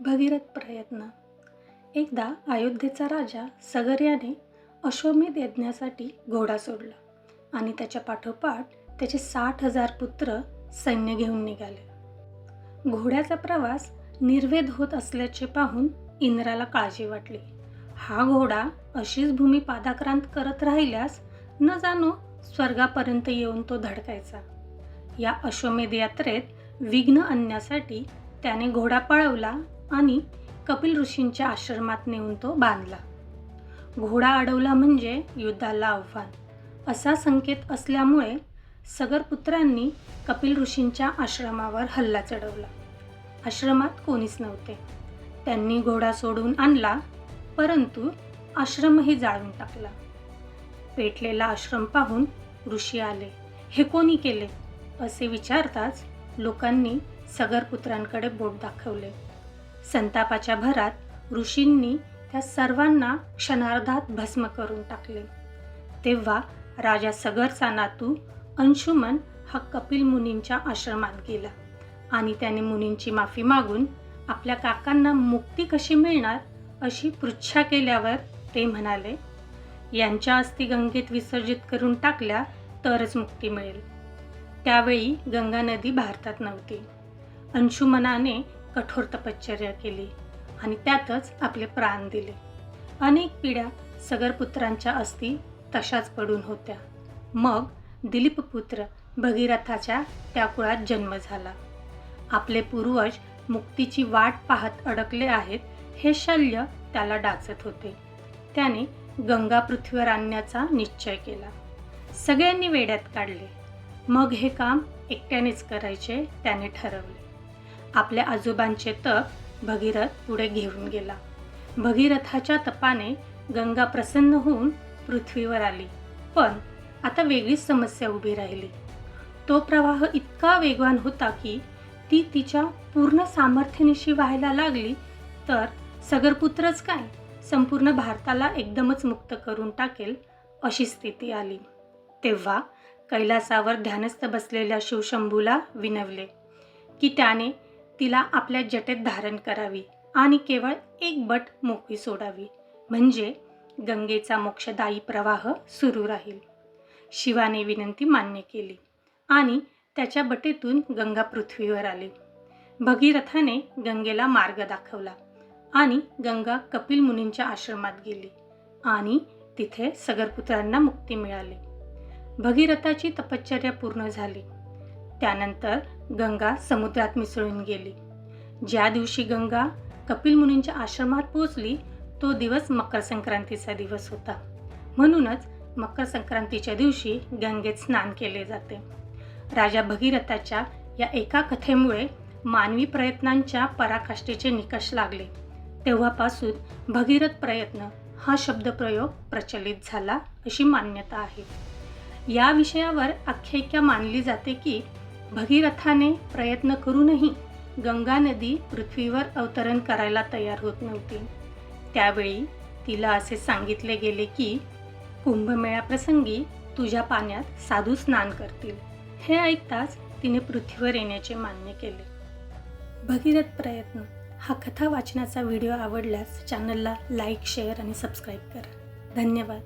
भगीरथ प्रयत्न. एकदा अयोध्येचा राजा सगर याने अश्वमेध यज्ञासाठी घोडा सोडला आणि त्याच्या पाठोपाठ त्याचे साठ हजार पुत्र सैन्य घेऊन निघाले. घोड्याचा प्रवास निर्वेद होत असल्याचे पाहून इंद्राला काळजी वाटली. हा घोडा अशीच भूमी पादाक्रांत करत राहिल्यास न जाणो स्वर्गापर्यंत येऊन तो धडकायचा. या अश्वमेध यात्रेत विघ्न आणण्यासाठी त्याने घोडा पळवला आणि कपिल ऋषींच्या आश्रमात नेऊन तो बांधला. घोडा अडवला म्हणजे युद्धाला आव्हान असा संकेत असल्यामुळे सगरपुत्रांनी कपिल ऋषींच्या आश्रमावर हल्ला चढवला. आश्रमात कोणीच नव्हते. त्यांनी घोडा सोडून आणला परंतु आश्रमही जाळून टाकला. पेटलेला आश्रम पाहून ऋषी आले. हे कोणी केले? असे विचारताच लोकांनी सगरपुत्रांकडे बोट दाखवले. संतापाच्या भरात ऋषींनी त्या सर्वांना क्षणार्धात भस्म करून टाकले. तेव्हा राजा सगरचा नातू अंशुमन हा कपिल मुनींच्या आश्रमात गेला आणि त्याने मुनींची माफी मागून आपल्या काकांना मुक्ती कशी मिळणार अशी पृच्छा केल्यावर ते म्हणाले यांच्या अस्थी गंगेत विसर्जित करून टाकल्या तरच मुक्ती मिळेल. त्यावेळी गंगा नदी भारतात नव्हती. अंशुमनाने कठोर तपश्चर्या केली आणि त्यातच आपले प्राण दिले. अनेक पिढ्या सगरपुत्रांच्या अस्थी तशाच पडून होत्या. मग दिलीपपुत्र भगीरथाच्या त्या कुळात जन्म झाला. आपले पूर्वज मुक्तीची वाट पाहत अडकले आहेत हे शल्य त्याला डाचत होते. त्याने गंगा पृथ्वीवर आणण्याचा निश्चय केला. सगळ्यांनी वेड्यात काढले. मग हे काम एकट्यानेच करायचे त्याने ठरवले. आपल्या आजोबांचे तप भगीरथ पुढे घेऊन गेला. भगीरथाच्या तपाने गंगा प्रसन्न होऊन पृथ्वीवर आली. पण आता वेगळीच समस्या उभी राहिली. तो प्रवाह इतका वेगवान होता की ती तिच्या पूर्ण सामर्थ्यानिशी व्हायला लागली तर सगरपुत्रच काय? संपूर्ण भारताला एकदमच मुक्त करून टाकेल अशी स्थिती आली. तेव्हा कैलासावर ध्यानस्थ बसलेल्या शिवशंभूला विनवले की त्याने तिला आपल्या जटेत धारण करावी आणि केवळ एक बट मोकळी सोडावी. म्हणजे गंगेचा मोक्षदायी प्रवाह सुरू राहील. शिवाने विनंती मान्य केली आणि त्याच्या बटेतून गंगा पृथ्वीवर आली. भगीरथाने गंगेला मार्ग दाखवला आणि गंगा कपिल मुनींच्या आश्रमात गेली आणि तिथे सगरपुत्रांना मुक्ती मिळाली. भगीरथाची तपश्चर्या पूर्ण झाली. त्यानंतर गंगा समुद्रात मिसळून गेली. ज्या दिवशी गंगा कपिल मुनींच्या आश्रमात पोचली तो दिवस मकर संक्रांतीचा दिवस होता. म्हणूनच मकर संक्रांतीच्या दिवशी गंगेत स्नान केले जाते. राजा भगीरथाच्या या एका कथेमुळे मानवी प्रयत्नांच्या पराकाष्ठेचे निकष लागले. तेव्हापासून भगीरथ प्रयत्न हा शब्दप्रयोग प्रचलित झाला अशी मान्यता आहे. या विषयावर आख्यायिका मानली जाते की भगीरथाने प्रयत्न करूनही गंगा नदी पृथ्वीवर अवतरण करायला तयार होत नव्हती. त्यावेळी तिला असे सांगितले गेले की कुंभमेळ्याप्रसंगी तुझ्या पाण्यात साधू स्नान करतील. हे ऐकताच तिने पृथ्वीवर येण्याचे मान्य केले. भगीरथ प्रयत्न हा कथा वाचनाचा व्हिडिओ आवडल्यास चॅनलला लाईक शेअर आणि सबस्क्राईब करा. धन्यवाद.